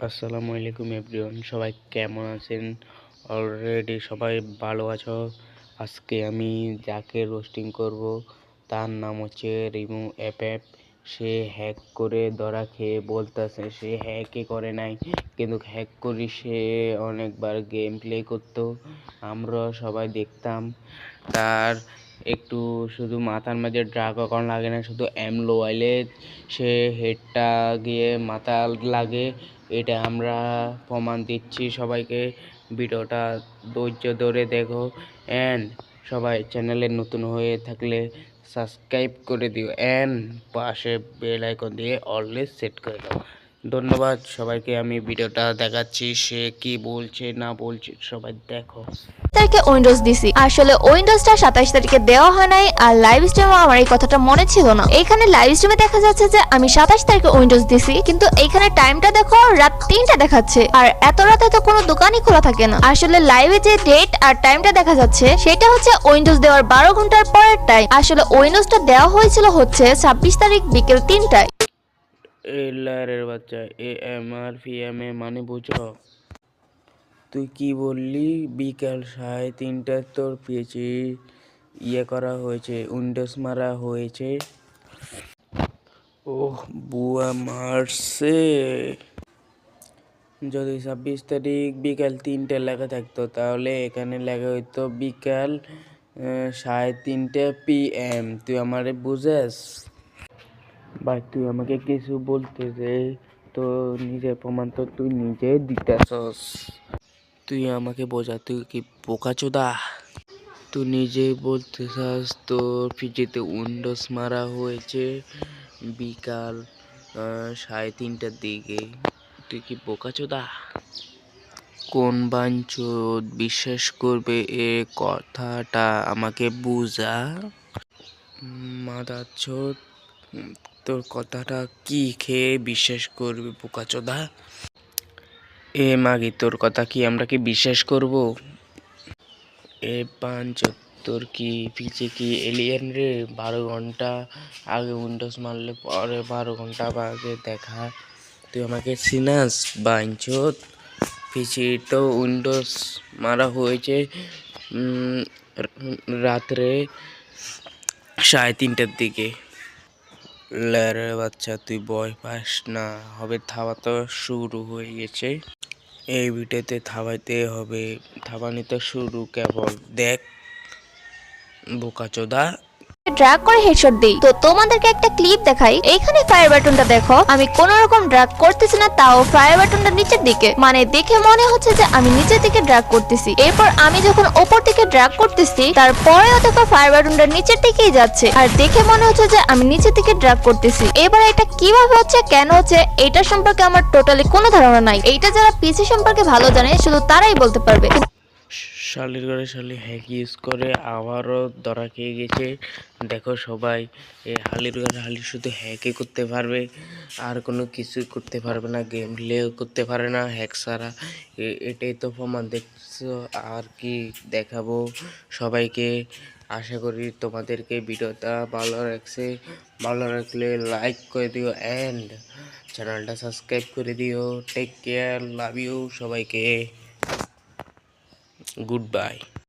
আসসালামু আলাইকুম এভরিওয়ান, সবাই কেমন আছেন? অলরেডি সবাই ভালো আছো? আজকে আমি যাকে রোস্টিং করব, তার নাম হচ্ছে রিমু অ্যাপ অ্যাপ সে হ্যাক করে ধরা খেয়ে বলতেছে, সে হ্যাকই করে নাই। কিন্তু হ্যাক করি সে অনেকবার গেম প্লে করতো। আমরা সবাই দেখতাম। তার একটু শুধু মাথার মাঝে ড্রাগ অ্যাকাউন্ট লাগে না, শুধু এমলো আইলে সে হেডটা গিয়ে মাথা লাগে। এটা আমরা প্রমাণ দিচ্ছি সবাইকে। ভিডিওটা ধৈর্য ধরে দেখো। অ্যান্ড সবাই চ্যানেলে নতুন হয়ে থাকলে সাবস্ক্রাইব করে দিও। অ্যান্ড পাশে বেল আইকন দিয়ে অলওয়েজ সেট করে দাও। ধন্যবাদ সবাইকে, আমি ভিডিওটা দেখাচ্ছি, সে কি বলছে, না বলছে, সবাই দেখো। তারিখে উইন্ডোজ দিছি। আসলে উইন্ডোজটা সাতাশ তারিখে দেওয়া হয় নাই, আর লাইভ স্ট্রিমে আমার এই কথাটা মনে ছিল না। এখানে লাইভ স্ট্রিমে দেখা যাচ্ছে যে, আমি সাতাশ তারিখে উইন্ডোজ দিছি, কিন্তু এখানে টাইমটা দেখো, রাত তিনটা দেখাচ্ছে, আর এত রাতে তো কোনো দোকানই খোলা থাকে না। আসলে লাইভে যে ডেট আর টাইমটা দেখা যাচ্ছে, সেটা হচ্ছে উইন্ডোজ দেওয়ার বারো ঘণ্টার পরের টাইম আসলে উইন্ডোজটা দেওয়া হয়েছিল হচ্ছে ছাব্বিশ তারিখ বিকেল তিনটায়। এলারের বাচ্চা, এ, এম, আর পি এম, এ মানে বুঝো। তুই কি বললি? বিকাল সাড়ে তিনটায় তোর পেয়েছি ইয়ে করা হয়েছে, উইন্ডোজ মারা হয়েছে। ওহ, বুয়া মারছে। যদি ছাব্বিশ তারিখ বিকাল তিনটে লেখা থাকতো, তাহলে এখানে লেখা হইতো বিকাল সাড়ে তিনটে পি এম। তুই আমারে বুঝাস? ভাই, তুই আমাকে কিছু বলতে যে তো নিজের প্রমাণ তো তুই নিজে দিতেছস। তুই আমাকে বোঝা, তুই কি বোকাচোদা? তুই নিজেই বলতে চাস তোর পিজিতে উইন্ডোজ মারা হয়েছে বিকাল সাড়ে তিনটার দিকে। তুই কি বোকাচোদা? কোন বাঞ্চোদ বিশ্বাস করবে এ কথাটা আমাকে বুঝা? মাদাচ্ছোদ তোর কথাটা কি খেয়ে বিশ্বাস করবে বোকাচোদা এ মাগি, তোর কথা কি আমরা কি বিশ্বাস করব? এ পাঞ্চ তোর কি পিছে কি এলিয়েন রে? বারো ঘণ্টা আগে উইন্ডোজ মারলে পরে বারো ঘণ্টা আগে দেখা। তুই আমাকে চিনাস বাঞ্চত পিছে তো উইন্ডোজ মারা হয়েছে রাত্রে সাড়ে তিনটার দিকে। লেরে বাচ্চা, তুই বয় পাস না। হবে থাবা তো শুরু হয়ে গেছে। এই ভিডিওতে থাবাইতে হবে। থাবানি তো শুরু কেবল। দেখ, বোকাচোদা। ড্রাগ করে হেডশট দেই। তো তোমাদেরকে একটা ক্লিপ দেখাই। এখানে ফায়ার বাটনটা দেখো। আমি কোন রকম ড্রাগ করতেছি না, তাও ফায়ার বাটনটা নিচের দিকে। মানে দেখে মনে হচ্ছে যে আমি নিচের দিকে ড্রাগ করতেছি। এরপর আমি যখন ওপর দিকে ড্রাগ করতেছি, তারপরেও দেখো ফায়ার বাটনটা নিচের দিকেই যাচ্ছে। আর দেখে মনে হচ্ছে যে আমি নিচের দিকে ড্রাগ করতেছি। এবার এটা কীভাবে হচ্ছে, কেন হচ্ছে, এটা সম্পর্কে আমার টোটালি কোনো ধারণা নাই। এইটা যারা পিসি সম্পর্কে ভালো জানে, শুধু তারাই বলতে পারবে। শালির ঘরে শালি হ্যাক ইউজ করে, আবারও ধরা খেয়ে গেছে। দেখো সবাই এই হালির ঘরে হালি শুধু হ্যাকই করতে পারবে, আর কোনো কিছুই করতে পারবে না গেম প্লেও করতে পারে না হ্যাক এ- এটাই তো প্রমাণ, দেখছ? আর কি দেখাবো সবাইকে? আশা করি তোমাদেরকে ভিডিওটা ভালো লাগছে। ভালো লাগলে লাইক করে দিও অ্যান্ড চ্যানেলটা সাবস্ক্রাইব করে দিও। টেক কেয়ার লাভ ইউ সবাইকে। Good bye